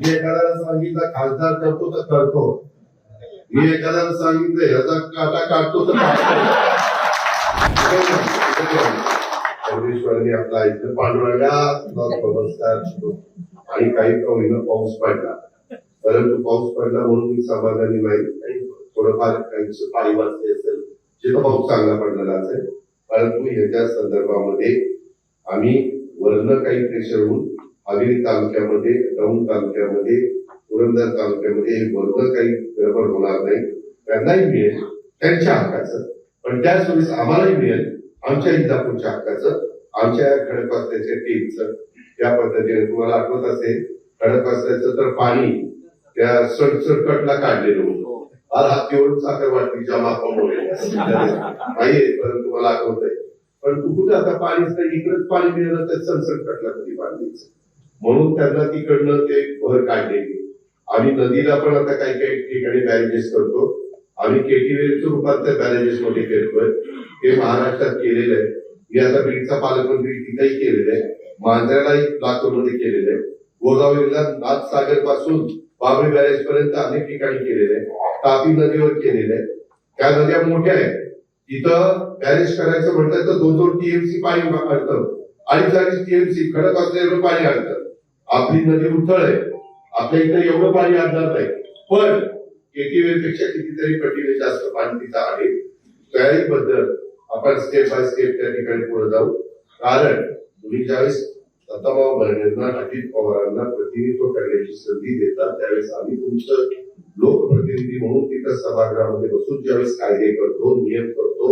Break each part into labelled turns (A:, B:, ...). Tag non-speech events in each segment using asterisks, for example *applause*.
A: मी एखाद्याला सांगितलं खासदार करतो तर करतो. मी एखाद्याला सांगितलं ह्याचा काटा काढतो तर परमेश्वराने आपला इथं पांडुरंगा नमस्कार आणि काही कमी पाऊस पडला. परंतु पाऊस पडला म्हणून मी समाधानी नाही. थोडंफार काही पाणी वाचले असेल जिथं पाऊस चांगला पडलेला असेल. परंतु याच्या संदर्भामध्ये आम्ही वरनं काही प्रेशर होऊन हवेली तालुक्यामध्ये दौंड तालुक्यामध्ये पुरंदर तालुक्यामध्ये वरनं काही गडबड होणार नाही. त्यांनाही मिळेल त्यांच्या हक्काचं. पण त्याच वेळेस आम्हालाही मिळेल आमच्या इंदापूरच्या हक्काचं. आमच्या खडकवासल्याच्या टीमचं त्या पद्धतीने तुम्हाला आठवत असेल खडकवासल्याचं तर पाणी त्या सडसडकटला काढलेलं होतं. आज हातीवरून साखर वाटलीच्या मापामुळे. नाही परंतु मला आठवत आहे पण कुठे आता पाणीच नाही इकडेच पाणी मिळालं तर सनसनकटला कधी पाणी म्हणून त्यांना तिकडनं ते भर काढलेली आम्ही नदीला पण आता काही काही ठिकाणी बॅरेजेस करतो. आम्ही केटीवेलचं रूपांतर बॅरेजेस मध्ये करतोय ते महाराष्ट्रात केलेलं आहे. मी आता बीडचा पालकमंत्री तिथेही केलेलं आहे. मांजऱ्यालाही लातूरमध्ये केलेलं आहे. गोदावरीला नाथसागरपासून बाबरी बॅरेज पर्यंत अनेक ठिकाणी केलेलं आहे. तापी नदीवर केलेलं आहे. त्या नद्या मोठ्या आहेत. तिथं बॅरेज करायचं म्हटलं तर दोन दोन टीएमसी पाणी आणतं अडीच अडीच टीएमसी खडक असलेलं पाणी आणतं आपली नदी उथळ आहे. आपल्या इथं एवढं पाणी आणणार नाही पण केटीवेल पेक्षा कितीतरी पटीने जास्त पाणी तिथं आहे. तयारीबद्दल आपण स्टेप बाय स्टेप त्या ठिकाणी पुढे जाऊ. कारण तुम्ही ज्यावेळेस दत्ताबाबा भरणेंना अजित पवारांना प्रतिनिधित्व करण्याची संधी देतात त्यावेळेस आम्ही तुमचं लोकप्रतिनिधी म्हणून तिथं सभागृहामध्ये बसून ज्यावेळेस कायदे करतो नियम करतो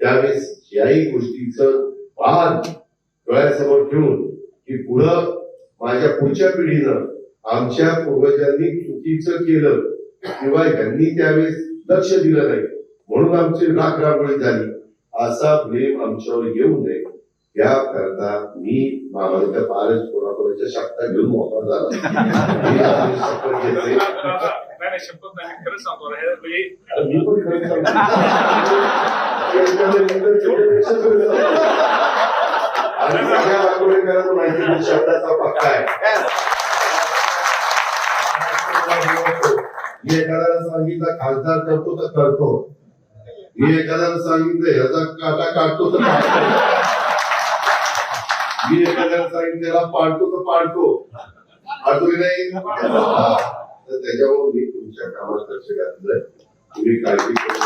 A: त्यावेळेस याही गोष्टीचं भान डोळ्यासमोर ठेवून की पुढं माझ्या पुढच्या पिढीनं आमच्या पूर्वजांनी चुकीचं केलं किंवा यांनी त्यावेळेस लक्ष दिलं नाही म्हणून आमची राख रांगोळी झाली. असा ब्लेम आमच्यावर येऊ नये याकरता मी मामाच्या फारच कोणाकोणाच्या शब्दा घेऊन मोकळा झाला
B: म्हणजे
A: मी पण खरं सांगतो. *laughs* आणि सगळ्या वाकोडेकरांना माहिती मी शब्दाचा पक्का आहे एखाद्याला सांगितलं खासदार करतो तर करतो. मी एखाद्याला सांगितलं ह्याचा काटा काढतो तर काढतो मी एखाद्याला सांगितलं त्याला पाडतो तर पाडतो. की नाही. तर त्याच्यामुळे मी तुमच्या कामात लक्ष घातलंय. तुम्ही काळजी करू